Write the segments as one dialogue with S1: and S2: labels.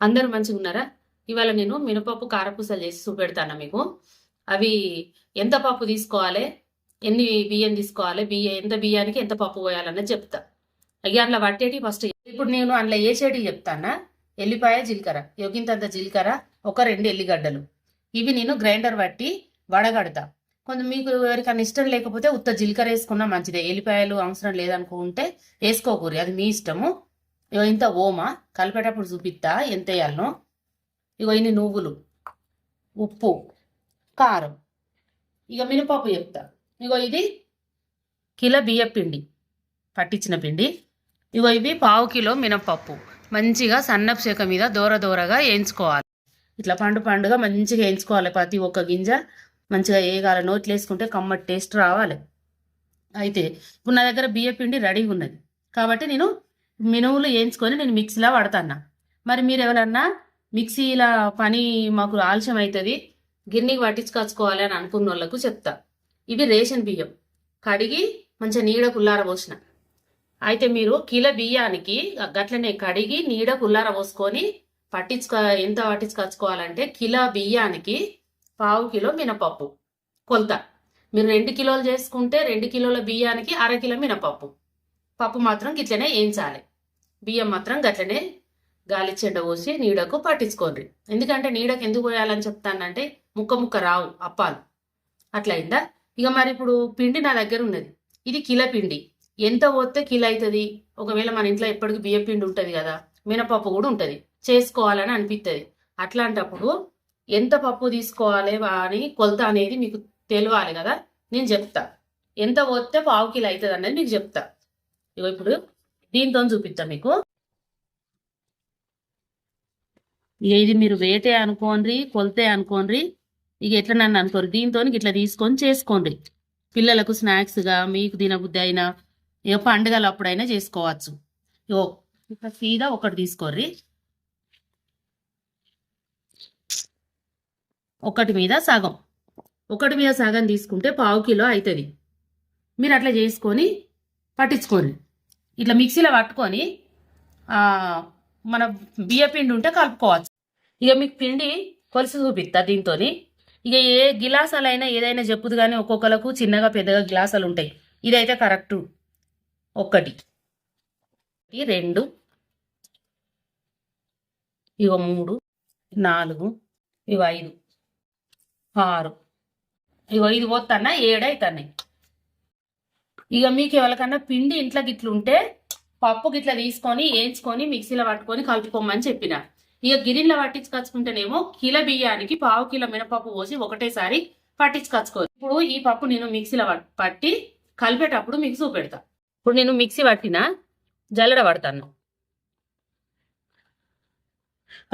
S1: అందరూ మంచిగా ఉన్నారా? ఇవాళ నేను మినపప్పు కారపూసలు చేసి చూపెడతాను మీకు? అవి ఎంత పప్పు తీసుకోవాలి? ఎన్ని బియ్యం తీసుకోవాలి? బియ్యం ఎంత బియ్యానికి ఎంత పప్పు పోయాలన్నది చెప్తా. ఇక అందులో పట్టేటి ఫస్ట్ ఇప్పుడు నేను అందులో వేసేటి చెప్తానా? ఎల్లిపాయ జీలకర్ర. యోగింతంత జీలకర్ర ఒక రెండు ఎల్లిగడ్డలు. ఇవి నేను గ్రైండర్ పట్టి వడగడతా. కొంత మీకు ఎవరికైనా ఇష్టం లేకపోతే ఉత్త జీలకర్ర వేసుకున్నా మంచిదే. ఎల్లిపాయలు అవసరం లేదనుకుంటే వేసుకోకూరి. అది మీ ఇష్టము. ఇగో ఇంత ఓమ? కలిపేటప్పుడు చూపిస్తా ఎంత వేయాలనో? ఇగో ఇన్ని నువ్వులు ఉప్పు కారం. ఇక మినపప్పు చెప్తా. ఇగో ఇది కిలో బియ్య పిండి పట్టించిన పిండి. ఇగో ఇవి పావు కిలో మినపప్పు. మంచిగా సన్నపు శాఖ మీద దూర దూరగా వేయించుకోవాలి. ఇట్లా పండు పండుగ మంచిగా వేయించుకోవాలి ప్రతి ఒక్క గింజ. మంచిగా వేయగాల నోట్లు వేసుకుంటే కమ్మటి టేస్ట్ రావాలి. అయితే ఇప్పుడు నా దగ్గర బియ్య పిండి రెడీగా ఉన్నది. కాబట్టి నేను మినువులు వేయించుకొని నేను మిక్సీలో వాడతాను మరి మీరు ఎవరన్నా మిక్సీల పని మాకు ఆలస్యం అవుతుంది గిన్నెకి పట్టించుకొచ్చుకోవాలి అని అనుకున్న వాళ్ళకు చెప్తా. ఇవి రేషన్ బియ్యం. కడిగి మంచిగా నీడ కుల్లార పోసిన. అయితే మీరు కిలో బియ్యానికి గట్లనే కడిగి నీడ కుల్లార పోసుకొని పట్టించుకో ఎంత పట్టించుకొచ్చుకోవాలంటే కిలో బియ్యానికి పావు కిలో మినపప్పు కొలత. మీరు రెండు కిలోలు చేసుకుంటే రెండు కిలోల బియ్యానికి అర కిలో మినపప్పు. పప్పు మాత్రం గిట్లనే వేయించాలి. బియ్యం మాత్రం గట్లనే గాలి చెడ్డ పోసి నీడకు పట్టించుకోండి. ఎందుకంటే నీడకు ఎందుకు పోయాలని చెప్తానంటే ముక్క ముక్క రావు అప్పాలు. అట్లా అయిందా? ఇక మరి ఇప్పుడు పిండి నా దగ్గర ఉన్నది. ఇది కిలో పిండి. ఎంత పోతే కిలో అవుతుంది ఒకవేళ మన ఇంట్లో ఎప్పటికీ బియ్యం పిండి ఉంటుంది కదా మినపప్పు కూడా ఉంటుంది. చేసుకోవాలని అనిపిస్తుంది అట్లాంటప్పుడు ఎంత పప్పు తీసుకోవాలి అని కొలత అనేది మీకు తెలియాలి కదా నేను చెప్తా. ఎంత పోతే పావు కిలో అవుతుంది అనేది మీకు చెప్తా. ఇగో ఇప్పుడు దీంతో చూపిస్తా మీకు. ఇక ఇది మీరు వేటే అనుకోండి కొలితే అనుకోండి ఇక ఎట్లా నన్ను అనుకోరు. దీంతో ఇట్లా తీసుకొని చేసుకోండి. పిల్లలకు స్నాక్స్గా మీకు తినబుద్ధి అయినా ఏ పండుగలు అప్పుడైనా చేసుకోవచ్చు. ఓ ఇట్లా సీదా ఒకటి తీసుకోర్రి. ఒకటి మీద సగం. ఒకటి మీద సగం తీసుకుంటే పావు కిలో అవుతుంది మీరు అట్లా చేసుకొని పట్టించుకోండి. ఇట్లా మిక్సీలో పట్టుకొని మన బియ్య పిండి ఉంటే కలుపుకోవచ్చు. ఇక మీకు పిండి కొలిసి చూపిస్తా దీంతో ఇక ఏ గిలాసాలైనా ఏదైనా చెప్పుదు కానీ ఒక్కొక్కలకు చిన్నగా పెద్దగా గ్లాసాలు ఉంటాయి. ఇదైతే కరెక్ట్. ఒక్కటి. రెండు. ఇవ మూడు నాలుగు ఇవి ఐదు ఆరు. ఇవ ఐదు పోతున్నా ఏడు అవుతున్నాయి ఇక మీకు ఎవరికన్నా పిండి ఇంట్లో గిట్ల ఉంటే పప్పు గిట్ల తీసుకొని వేయించుకొని మిక్సీలో పట్టుకొని కలుపుకోమని చెప్పిన. ఇక గిరిన్లో పట్టించుకొచ్చుకుంటేనేమో కిలో బియ్యానికి పావు కిలో మినపప్పు పోసి ఒకటేసారి పట్టించుకొచ్చుకోవాలి ఇప్పుడు ఈ పప్పు నేను మిక్సీలో పట్టి కలిపేటప్పుడు మీకు చూపెడతా. ఇప్పుడు నేను మిక్సీ పట్టిన జల్లడ పడతాను.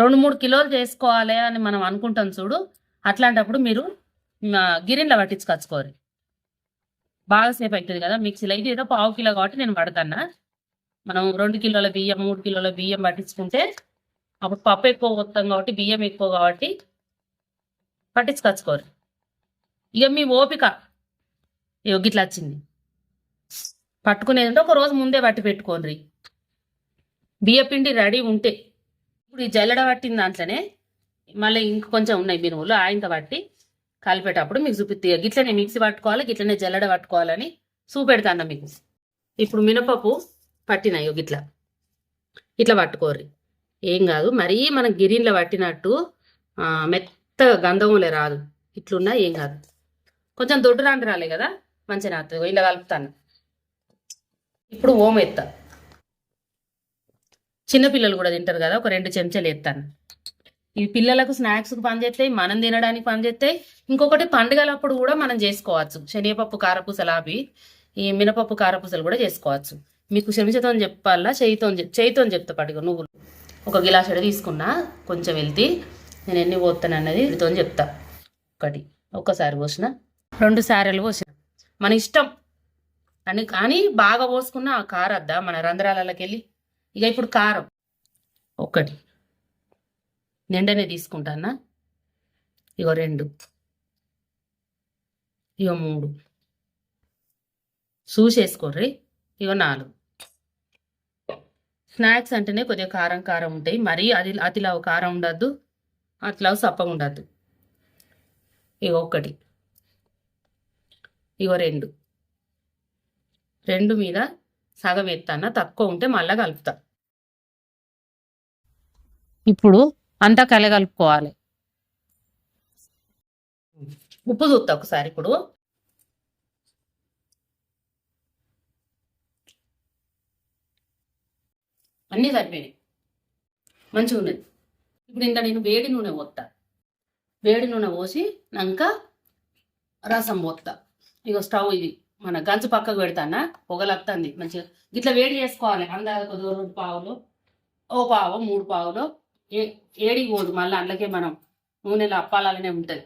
S1: రెండు మూడు కిలోలు చేసుకోవాలి అని మనం అనుకుంటాం చూడు. అట్లాంటప్పుడు మీరు గిరిన్లో గిన్నెలో పట్టించుకొచ్చుకోరు. బాగా సేపు అవుతుంది కదా మిక్సీలో ఇది ఏదో పావు కిలో కాబట్టి నేను పడతానా? మనం రెండు కిలోల బియ్యం మూడు కిలోల బియ్యం పట్టించుకుంటే అప్పుడు పప్పు ఎక్కువ పోతాం కాబట్టి బియ్యం ఎక్కువ కాబట్టి పట్టించుకొచ్చుకోరు. ఇక మీ ఓపిక. ఇగో గిట్లా వచ్చింది. పట్టుకునేది ఉంటే ఒక రోజు ముందే పట్టి పెట్టుకోండి బియ్యపిండి రెడీ ఉంటే. ఇప్పుడు ఈ జల్లడ పట్టిన దాంట్లోనే మళ్ళీ ఇంక కొంచెం ఉన్నాయి మినుములు ఆ పట్టి కలిపేటప్పుడు మీకు చూపిస్తే గిట్లనే మిక్సీ పట్టుకోవాలి గిట్లనే జల్లడ పట్టుకోవాలని చూపెడతాను మీకు? ఇప్పుడు మినపప్పు పట్టినాయి గిట్లా. ఇట్లా పట్టుకోర్రి. ఏం కాదు మరీ మనం గిరిన్లో పట్టినట్టు మెత్త మెత్తగా రాదు. ఇట్లున్నా ఏం కాదు. కొంచెం దొడ్డు రాండి రాలే కదా మంచిగా నాతుంది ఇలా కలుపుతాను. ఇప్పుడు ఓం ఎత్తా. చిన్నపిల్లలు కూడా తింటారు కదా ఒక రెండు చెంచాలు ఎత్తాను. ఇవి పిల్లలకు స్నాక్స్కి పనిచేస్తాయి మనం తినడానికి పనిచేస్తాయి ఇంకొకటి పండుగలప్పుడు కూడా మనం చేసుకోవచ్చు. శనగపప్పు కారపూసలు ఆపి ఈ మినపప్పు కారపూసలు కూడా చేసుకోవచ్చు. మీకు చెంచతో చెప్పాలా? చేయితో చేయితో చెప్తా పట్టుకో నువ్వులు. ఒక గిలాసెడ తీసుకున్నా కొంచెం వెళ్తే నేను ఎన్ని పోతాను అన్నది వీటితో చెప్తా. ఒకటి ఒక్కసారి పోసిన. రెండు సారెలు పోసిన. మన ఇష్టం. అని కానీ బాగా పోసుకున్న ఆ కారద్దా? మన రంధ్రాలకి వెళ్ళి ఇక ఇప్పుడు కారం. ఒకటి నిండనే తీసుకుంటానా? ఇగో రెండు. ఇగో మూడు. చూసేసుకోర్రి ఇగో నాలుగు. స్నాక్స్ అంటేనే కొద్దిగా కారం కారం ఉంటాయి. మరీ అది అతిలావు కారం ఉండద్దు. అతిలావు సప్పగా ఉండద్దు. ఇగో ఒకటి ఇగో రెండు. రెండు మీద సగం ఎత్తాన తక్కువ ఉంటే మళ్ళా కలుపుతా. ఇప్పుడు అంతా కలగలుపుకోవాలి. ఉప్పు చూస్తా ఒకసారి ఇప్పుడు. అన్నీ సరిపోయినాయి. మంచిగా ఉన్నది ఇప్పుడు ఇంత నేను వేడి నూనె పోతా వేడి నూనె పోసి నాక రసం పోతా ఇక స్టవ్ ఇది. మన గంజు పక్కకు పెడతానా? పొగలత్తంది. మంచిగా ఇట్లా వేడి చేసుకోవాలి. అందాక రెండు పావులు ఓ పావు మూడు పావులు. ఏ ఏడికి పోదు మళ్ళీ అందులోకే మనం నూనెలో అప్పాలనే ఉంటుంది.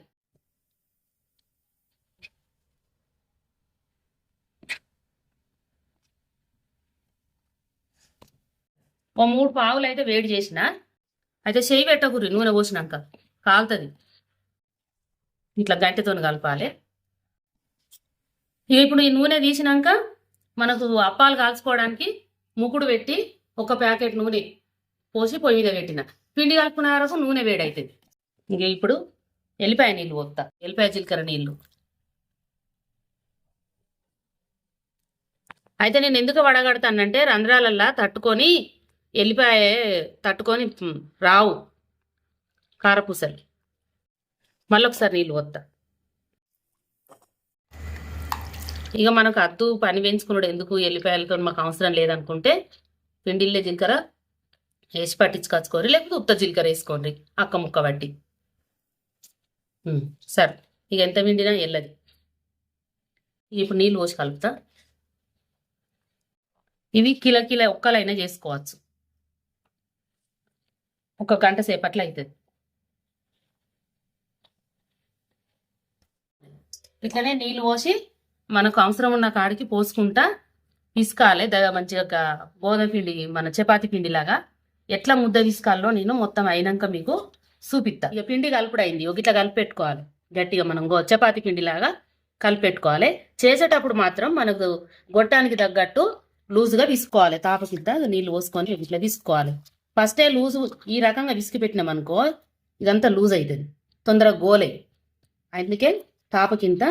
S1: ఓ మూడు పావులు అయితే వేడి చేసిన అయితే చేయి పెట్టకూరి నూనె పోసినాక కాలుతుంది. ఇట్లా గంటెతో కలపాలి. ఇక ఇప్పుడు ఈ నూనె తీసినాక మనకు అప్పాలు కాల్చుకోవడానికి ముకుడు పెట్టి ఒక ప్యాకెట్ నూనె పోసి పొయ్యి మీద పెట్టిన. పిండి కలుపుకున్న వరకు నూనె వేడవుతుంది ఇంక ఇప్పుడు ఎల్లిపాయ నీళ్ళు పోతా ఎల్లిపాయ జీలకర్ర నీళ్ళు. అయితే నేను ఎందుకు వడగడతానంటే రంధ్రాలల్లా తట్టుకొని ఎల్లిపాయ తట్టుకొని రావు. కారపూసలు మళ్ళొకసారి నీళ్ళు వస్తా ఇక మనకు అద్దు పని పెంచుకున్నాడు ఎందుకు? ఎల్లిపాయలతో మాకు అవసరం లేదనుకుంటే పిండిల్లే జీలకర్ర వేసి పట్టించుకొచ్చుకోరు లేకపోతే ఉత్త జీలకర్ర వేసుకోండి అక్క ముక్క వడ్డీ. సరే. ఇక ఎంత పిండినా వెళ్ళది ఇప్పుడు నీళ్ళు పోసి కలుపుతా. ఇవి కిలో కిలో ఒక్కలైనా చేసుకోవచ్చు. ఒక గంట సేపట్లో అవుతుంది ఇట్లనే నీళ్ళు పోసి మనకు అవసరం ఉన్న కాడికి పోసుకుంటా పిసకాలి ద మంచిగా గోధుమ పిండి మన చపాతి పిండి లాగా ఎట్లా ముద్ద తీసుకోవాలో నేను మొత్తం అయినాక మీకు చూపిస్తా. ఇక పిండి కలుపుడు అయింది ఒక ఇట్లా కలిపెట్టుకోవాలి. గట్టిగా మనం గో చపాతి పిండిలాగా కలిపెట్టుకోవాలి. చేసేటప్పుడు మాత్రం మనకు గొట్టానికి తగ్గట్టు లూజుగా విసుకోవాలి. తాప కింద నీళ్ళు పోసుకొని ఇట్లా విసుకోవాలి. ఫస్టే లూజు ఈ రకంగా విసికి పెట్టినాం అనుకో ఇదంతా లూజ్ అవుతుంది తొందరగా గోలే. అందుకే తాప కింద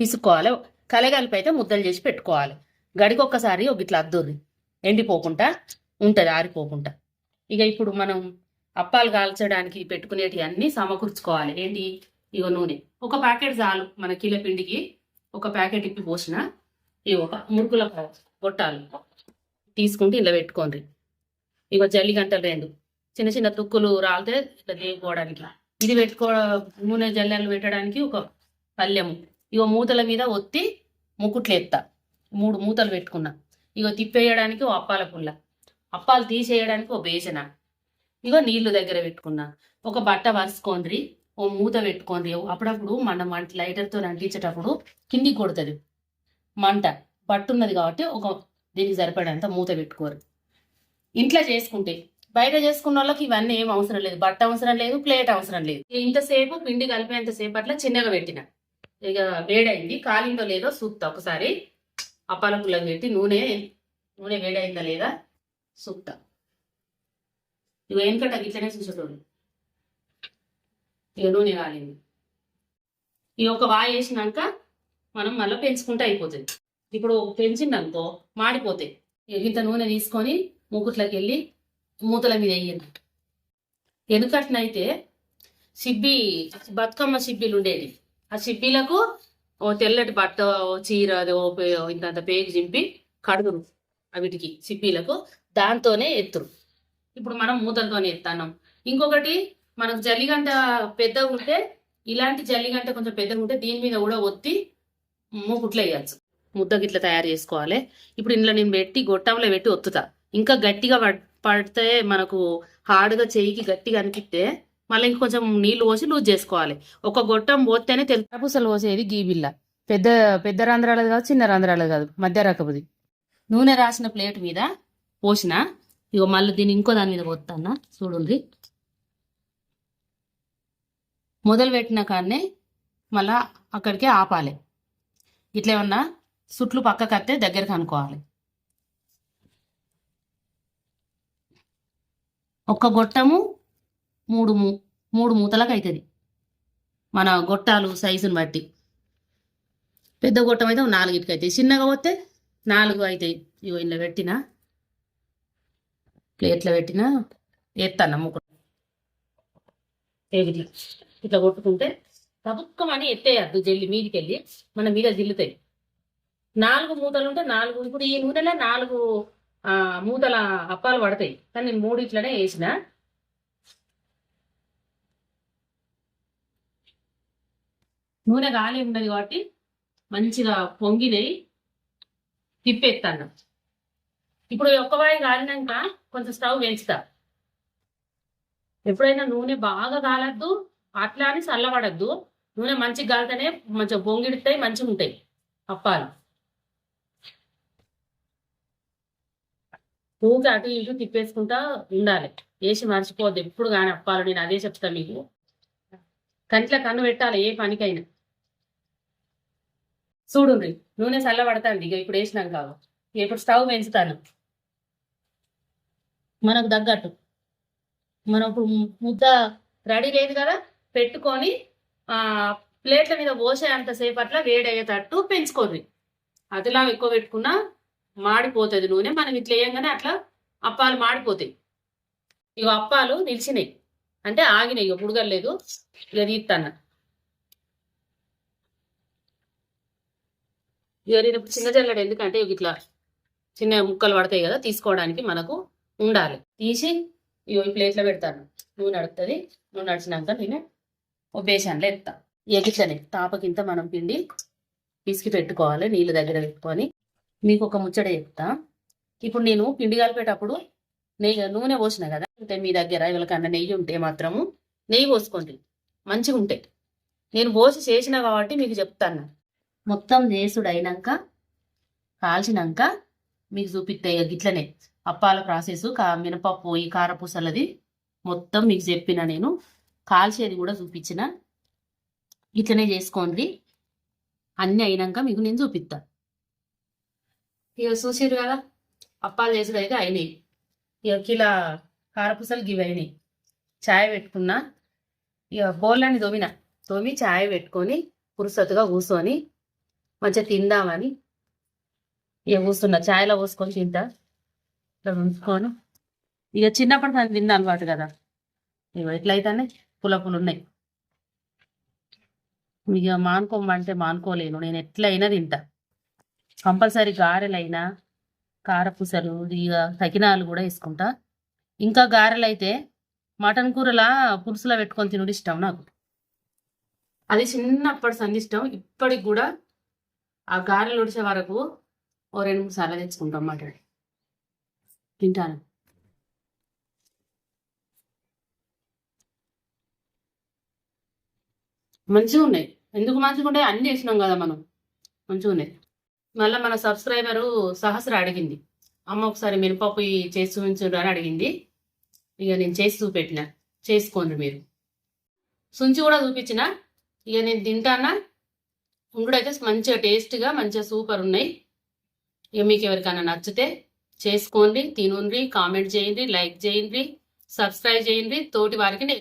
S1: పిసుకోవాలి కలగలిపి అయితే ముద్దలు చేసి పెట్టుకోవాలి. గడికి ఒక్కసారి ఒక ఇట్లా అద్దుర్రి. ఎండిపోకుండా ఉంటుంది ఆరిపోకుండా. ఇక ఇప్పుడు మనం అప్పాలు కాల్చడానికి పెట్టుకునేటివి అన్ని సమకూర్చుకోవాలి. ఏంటి? ఇగో నూనె. ఒక ప్యాకెట్ చాలు మన కిలో పిండికి. ఒక ప్యాకెట్ ఇప్పి పోసిన. ఇవి ఒక మురుకుల గొట్టాలు తీసుకుంటే ఇలా పెట్టుకోండి. ఇగో జల్లి గంటలు రెండు. చిన్న చిన్న తుక్కులు రాలితే ఇట్లా దేపుకోవడానికి ఇది పెట్టుకో నూనె జల్లెలు పెట్టడానికి ఒక పల్లెము. ఇగో మూతల మీద ఒత్తి ముకుట్లు ఎత్తా మూడు మూతలు పెట్టుకున్నా. ఇగో తిప్పేయడానికి ఓ అప్పాల పుల్ల. అప్పాలు తీసేయడానికి ఓ బేసన ఇగో నీళ్ళు దగ్గర పెట్టుకున్నా. ఒక బట్ట వరుసుకోండి ఓ మూత పెట్టుకోండి అప్పుడప్పుడు మన మంట లైటర్తో అంటించేటప్పుడు కిందికి కొడుతుంది. మంట. పట్టున్నది కాబట్టి ఒక దీనికి సరిపడంత మూత పెట్టుకోరు. ఇంట్లో చేసుకుంటే. బయట చేసుకున్న వాళ్ళకి ఇవన్నీ ఏం అవసరం లేదు. బట్ట అవసరం లేదు ప్లేట్ అవసరం లేదు. ఇంతసేపు పిండి కలిపేంతసేపు అట్లా చిన్నగా పెట్టిన. ఇక వేడైంది. కాలిందో లేదో చూస్తా ఒకసారి. అప్పాల పుల్లకు పెట్టి నూనె నూనె వేడైందా లేదా? సూక్తా ఎందుకంటే వెనకట ఇట్లనే చూసేటోళ్ళు ఇక నూనె కాలేదు ఈ ఒక వాయి వేసినాక మనం మళ్ళీ పెంచుకుంటే అయిపోతుంది. ఇప్పుడు పెంచిందనుకో మాడిపోతాయి ఇక ఇంత నూనె తీసుకొని మూకుట్లోకి వెళ్ళి మూతల మీద వేయండి. ఎందుకట్నైతే సిబ్బి బతుకమ్మ సిబ్బిలు ఉండేది. ఆ సిబ్బిలకు ఓ తెల్లటి బట్ట ఓ చీర అది ఓ పే- ఇంతంత పేగు చింపి కడుగురు. అవిటికి సిబ్బీలకు దాంతోనే ఎత్తురు. ఇప్పుడు మనం మూతలతోనే ఎత్తానం ఇంకొకటి మనకు జల్లిగంట పెద్దగా ఉంటే ఇలాంటి జల్లిగంట కొంచెం పెద్దగా ఉంటే దీని మీద కూడా ఒత్తి మూకుట్లు వేయచ్చు. ముద్ద గిట్ల తయారు చేసుకోవాలి. ఇప్పుడు ఇందులో నేను పెట్టి గొట్టంలో పెట్టి ఒత్తుతా. ఇంకా గట్టిగా పడ్- పడితే మనకు హార్డ్గా చెయ్యికి గట్టిగా అనిపిస్తే మళ్ళీ ఇంకొంచెం నీళ్ళు పోసి లూజ్ చేసుకోవాలి. ఒక గొట్టం పోతేనే తెలుగు పూసలు పోసేది గీబిల్ల పెద్ద పెద్ద రంధ్రాలది కాదు చిన్న రంధ్రాలది కాదు మధ్య రకపుది. నూనె రాసిన ప్లేట్ మీద పోసిన? ఇగో మళ్ళీ దీన్ని ఇంకో దాని మీద పోతానా చూడండి మొదలు పెట్టిన కాడనే మళ్ళా అక్కడికే ఆపాలి. ఇట్లా ఏమన్నా సుట్లు పక్కకు వస్తే దగ్గరికి అనుకోవాలి. ఒక్క గొట్టము మూడు మూ మూడు మూతలకు అవుతుంది మన గొట్టాలు సైజుని బట్టి. పెద్ద గొట్టం అయితే నాలుగిటికి అవుతాయి చిన్నగా పోతే నాలుగు అవుతాయి ఇగో ఇలా పెట్టిన. ప్లేట్లో పెట్టిన ఎత్తాను అమ్ముకుంటా ఇట్లా ఇట్లా కొట్టుకుంటే తబుక్కమని ఎత్తేయద్దు జల్లి మీదికి వెళ్ళి మన మీద జిల్లుతాయి. నాలుగు మూతలు ఉంటే నాలుగు ఇప్పుడు ఈ నూనెలో నాలుగు ఆ, మూతల అప్పాలు పడతాయి. కానీ నేను మూడు ఇట్లనే వేసిన. నూనె గాలి ఉన్నది కాబట్టి మంచిగా పొంగినవి తిప్పేస్తాను ఇప్పుడు ఒక్క వాయి కాలినాక కొంచెం స్టవ్ పెంచుతా ఎప్పుడైనా నూనె బాగా కాలద్దు అట్లా అని చల్లబడద్దు. నూనె మంచిగా కాలితేనే మంచిగా పొంగిడుతాయి మంచిగా ఉంటాయి. అప్పాలు. ఊరికే అటు ఇటు తిప్పేసుకుంటా ఉండాలి. వేసి మర్చిపోద్దు ఎప్పుడు కానీ అప్పాలు నేను అదే చెప్తా మీకు. కంట్లో కన్ను పెట్టాలి ఏ పనికైనా. చూడుండ్రి నూనె చల్లబడతాంది. ఇక ఇప్పుడు వేసినాక ఇక ఇప్పుడు స్టవ్ పెంచుతాను మనకు తగ్గట్టు. మనం ఇప్పుడు ముద్ద రెడీ లేదు కదా పెట్టుకొని ప్లేట్ల మీద పోసే అంతసేపు అట్లా వేడి అయ్యేటట్టు పెంచుకోండి. అదిలా ఎక్కువ పెట్టుకున్నా మాడిపోతుంది నూనె. మనం ఇట్లా వేయంగానే అట్లా అప్పాలు మాడిపోతాయి. ఇక అప్పాలు నిలిచినాయి. అంటే ఆగినాయి ఇక బుడగలేదు ఇక తీస్తాను ఇక నేను చిన్న జల్లెడ ఎందుకంటే ఇట్లా చిన్న ముక్కలు పడతాయి కదా తీసుకోవడానికి మనకు. తీసి ఇగో ఈ ప్లేట్లో పెడతాను. నూనె నడుపుతుంది. నూనె నడిచినాక నేను ఓ బేసన్లో ఎత్తా. ఎగిట్లనే తాపకింత మనం పిండి పిసికి పెట్టుకోవాలి నీళ్ళు దగ్గర పెట్టుకొని. మీకు ఒక ముచ్చట చెప్తా. ఇప్పుడు నేను పిండి కలిపేటప్పుడు నెయ్యి నూనె పోసిన కదా అంటే మీ దగ్గర ఎవరికన్నా నెయ్యి ఉంటే మాత్రము నెయ్యి పోసుకోండి. మంచిగా ఉంటాయి నేను పోసి చేసిన కాబట్టి మీకు చెప్తాను. మొత్తం చేసుడు అయినాక కాల్చినాక మీకు చూపిస్తాయి ఇక గిట్లనే అప్పాల ప్రాసెస్ కా మినపప్పు ఈ కారపూసలది మొత్తం మీకు చెప్పిన నేను. కాల్చేది కూడా చూపించిన. ఇట్లనే చేసుకోండి. అన్నీ అయినాక మీకు నేను చూపిస్తా. ఇక చూసారు కదా అప్పాలు చేసుడు అయితే అయినాయి. ఇక కిలా కారపూసలు గివి అయినాయి. చాయ్ పెట్టుకున్నా. ఇక బోళ్ళని తోమిన. తోమి చాయ్ పెట్టుకొని పురుసతుగా కూర్చొని మంచిగా తిందామని. ఇక కూర్చున్నా. చాయ్లో పోసుకొని తింటా. ఇట్లా ఉంచుకొని ఇక చిన్నప్పటి నుంచి తిన్న అలవాటు కదా. ఇక ఎట్లయితేనే పులపులు ఉన్నాయి. ఇక మానుకోమంటే మానుకోలేను. నేను ఎట్లయినా తింటా. కంపల్సరీ గారెలైనా కారపూసలు ఇక తగినాలు కూడా వేసుకుంటా. ఇంకా గారెలు అయితే మటన్ కూరలా పులుసులో పెట్టుకొని తినుడు ఇష్టం నాకు. అది చిన్నప్పటి సందిష్టం ఇప్పటికి కూడా ఆ గారెలు ఉడిచే వరకు ఓ రెండు మూడు సార్లు తెచ్చుకుంటాం మటన్. తింటాను. మంచిగా ఉన్నాయి. ఎందుకు మంచిగా ఉంటాయి? అన్ని వేసినాం కదా మనం. మంచిగా ఉన్నాయి. మళ్ళీ మన సబ్స్క్రైబరు సహస్ర అడిగింది. అమ్మ ఒకసారి మినపప్పు చేసి చూపించు అని అడిగింది. ఇక నేను చేసి చూపెట్టిన. చేసుకోండి మీరు. సుంచి కూడా చూపించిన. ఇక నేను తింటానా? ఉండుడైతే మంచిగా టేస్ట్గా మంచిగా సూపర్ ఉన్నాయి. ఇక మీకు ఎవరికైనా నచ్చితే చేసుకోండి తినుండ్రి కామెంట్ చేయండి లైక్ చేయండి సబ్స్క్రైబ్ చేయండి. తోటి వారికి